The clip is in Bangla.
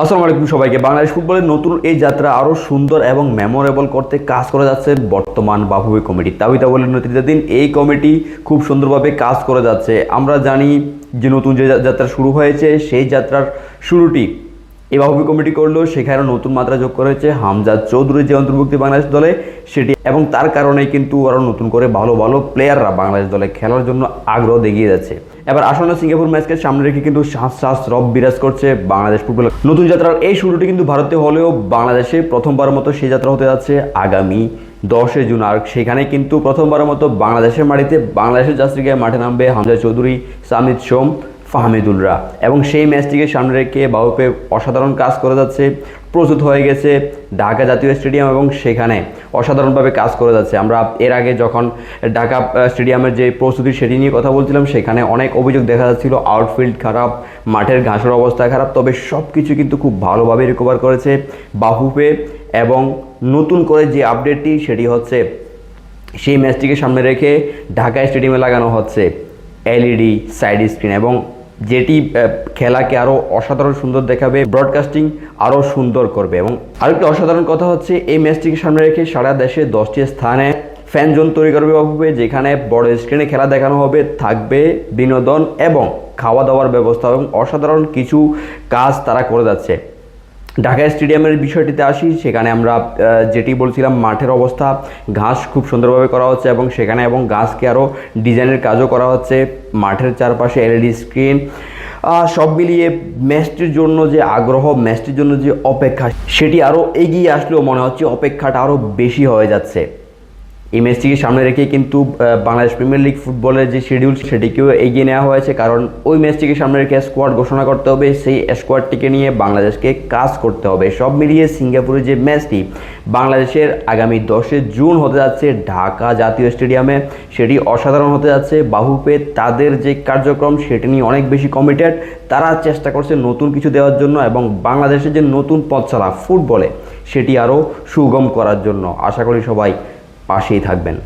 আসসালামু আলাইকুম সবাইকে। বাংলাদেশ ফুটবলের নতুন এই যাত্রা আরও সুন্দর এবং মেমোরেবল করতে কাজ করে যাচ্ছে বর্তমান বাহুবি কমিটি তাবিতা বলের নেতৃত্বাধীন এই কমিটি খুব সুন্দরভাবে কাজ করে যাচ্ছে। আমরা জানি যে নতুন যে যাত্রা শুরু হয়েছে, সেই যাত্রার শুরুটি এই কমিটি করল, সেখানে নতুন মাত্রা যোগ করেছে হামজাদ চৌধুরী যে অন্তর্ভুক্তি বাংলাদেশ দলে, সেটি এবং তার কারণে কিন্তু আরও নতুন করে ভালো ভালো প্লেয়াররা বাংলাদেশ দলে খেলার জন্য আগ্রহ দেখিয়ে যাচ্ছে। এবার আসন্ন সিঙ্গাপুর ম্যাচকে সামনে রেখে কিন্তু শ্বাস শ্বাস রব বিরাজ করছে বাংলাদেশ ফুটবল নতুন যাত্রার এই শুরুটি কিন্তু ভারতে হলেও বাংলাদেশে প্রথমবার মতো সেই যাত্রা হতে যাচ্ছে আগামী দশে জুন। আর সেখানে কিন্তু প্রথমবারের মতো বাংলাদেশের মাটিতে বাংলাদেশের যাত্রীকে মাঠে নামবে হামজা চৌধুরী সামিদ সোম। ফাহমিদুলরা এবং সেই ম্যাচটিকে সামনে রেখে বাহুপে অসাধারণ কাজ করে যাচ্ছে, প্রস্তুত হয়ে গেছে ঢাকা জাতীয় স্টেডিয়াম এবং সেখানে অসাধারণভাবে কাজ করে যাচ্ছে। আমরা এর আগে যখন ঢাকা স্টেডিয়ামের যে প্রস্তুতি সেটি নিয়ে কথা বলছিলাম, সেখানে অনেক অভিযোগ দেখা যাচ্ছিল আউটফিল্ড খারাপ, মাঠের ঘাসের অবস্থা খারাপ, তবে সব কিছু কিন্তু খুব ভালোভাবে রিকভার করেছে বাহুপে এবং নতুন করে যে আপডেটটি সেটি হচ্ছে সেই ম্যাচটিকে সামনে রেখে ঢাকা স্টেডিয়ামে লাগানো হচ্ছে এলইডি সাইড স্ক্রিন এবং যেটি খেলাকে আরও অসাধারণ সুন্দর দেখাবে ব্রডকাস্টিং আরও সুন্দর করবে। এবং আরেকটি অসাধারণ কথা হচ্ছে, এই ম্যাচটিকে সামনে রেখে সারা দেশে দশটি স্থানে ফ্যান জোন তৈরি করবে হবে, যেখানে বড় স্ক্রিনে খেলা দেখানো হবে, থাকবে বিনোদন এবং খাওয়া দাওয়ার ব্যবস্থা এবং অসাধারণ কিছু কাজ তারা করে যাচ্ছে। ঢাকা স্টেডিয়ামের বিষয়টিতে আসি, সেখানে আমরা যেটি বলছিলাম, মাঠের অবস্থা, ঘাস খুব সুন্দরভাবে করা হচ্ছে এবং সেখানে এবং ঘাসকে আরও ডিজাইনের কাজও করা হচ্ছে। মাঠের চারপাশে এলইডি স্ক্রিন সব মিলিয়ে ম্যাচটির জন্য যে আগ্রহ, ম্যাচটির জন্য যে অপেক্ষা, সেটি আরও এগিয়ে আসলেও মনে হচ্ছে অপেক্ষাটা আরও বেশি হয়ে যাচ্ছে। এই ম্যাচটিকে সামনে রেখে কিন্তু বাংলাদেশ প্রিমিয়ার লিগ ফুটবলের যে শিডিউল সেটিকেও এগিয়ে নেওয়া হয়েছে। কারণ ওই ম্যাচটিকে সামনে রেখে স্কোয়াড ঘোষণা করতে হবে, সেই স্কোয়াডটিকে নিয়ে বাংলাদেশকে কাজ করতে হবে। সব মিলিয়ে সিঙ্গাপুরের যে ম্যাচটি, বাংলাদেশের আগামী দশে জুন হতে যাচ্ছে ঢাকা জাতীয় স্টেডিয়ামে। সেটি অসাধারণ হতে যাচ্ছে। বাহুপে তাদের যে কার্যক্রম, সেটি নিয়ে অনেক বেশি কমিটেড তারা চেষ্টা করছে নতুন কিছু দেওয়ার জন্য এবং বাংলাদেশের যে নতুন পথচলা ফুটবলে, সেটি আরও সুগম করার জন্য। আশা করি সবাই পাশেই থাকবেন।